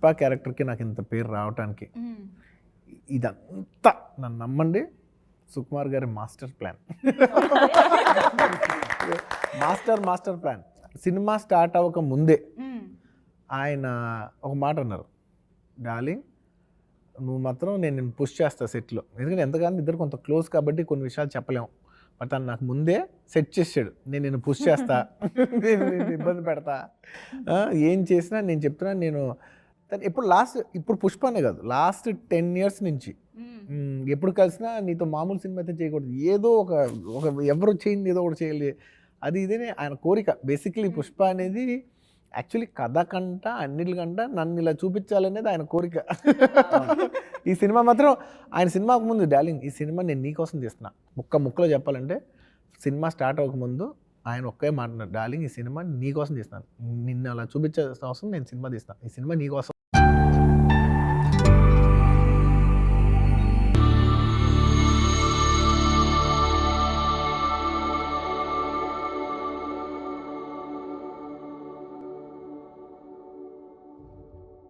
పుష్ప క్యారెక్టర్కి నాకు ఇంత పేరు రావటానికి. ఇదంతా నన్ను నమ్మండి. సుకుమార్ గారి master plan. Master master plan. Cinema start అవ్వక ముందే. ఆయన ఒక మాట అన్నారు. డార్లింగ్ నువ్వు మాత్రం నేను నేను పుష్ చేస్తా సెట్లో. ఎందుకంటే ఎంతగానో ఇద్దరు కొంత క్లోజ్ కాబట్టి కొన్ని విషయాలు చెప్పలేము. బట్ తను నాకు ముందే సెట్ చేసాడు నేను నేను పుష్ చేస్తా. నేను ఇబ్బంది పెడతా. ఏం చేసినా నేను చెప్తున్నా నేను తను ఎప్పుడు లాస్ట్ ఇప్పుడు పుష్పనే కాదు లాస్ట్ టెన్ ఇయర్స్ నుంచి. ఎప్పుడు కలిసినా నీతో మామూలు సినిమా అయితే చేయకూడదు. ఏదో ఒక ఒక ఎవరు చేయింది ఏదో ఒకటి చేయాలి. అది ఇదేనే ఆయన కోరిక. బేసిక్లీ పుష్ప అనేది యాక్చువల్లీ కథ కంట అన్నిటికంట నన్ను ఇలా చూపించాలనేది ఆయన కోరిక. ఈ సినిమా మాత్రం ఆయన సినిమాకు ముందు డార్లింగ్ ఈ సినిమా నేను నీకోసం తీస్తున్నా ముక్క ముక్కలో చెప్పాలంటే సినిమా స్టార్ట్ అవ్వకముందు ఆయన ఒకే మాట అన్నారు డార్లింగ్ ఈ సినిమా నీకోసం తీస్తున్నాను నిన్ను అలా చూపించాల్సిన అవసరం నేను సినిమా తీస్తాను ఈ సినిమా నీకోసం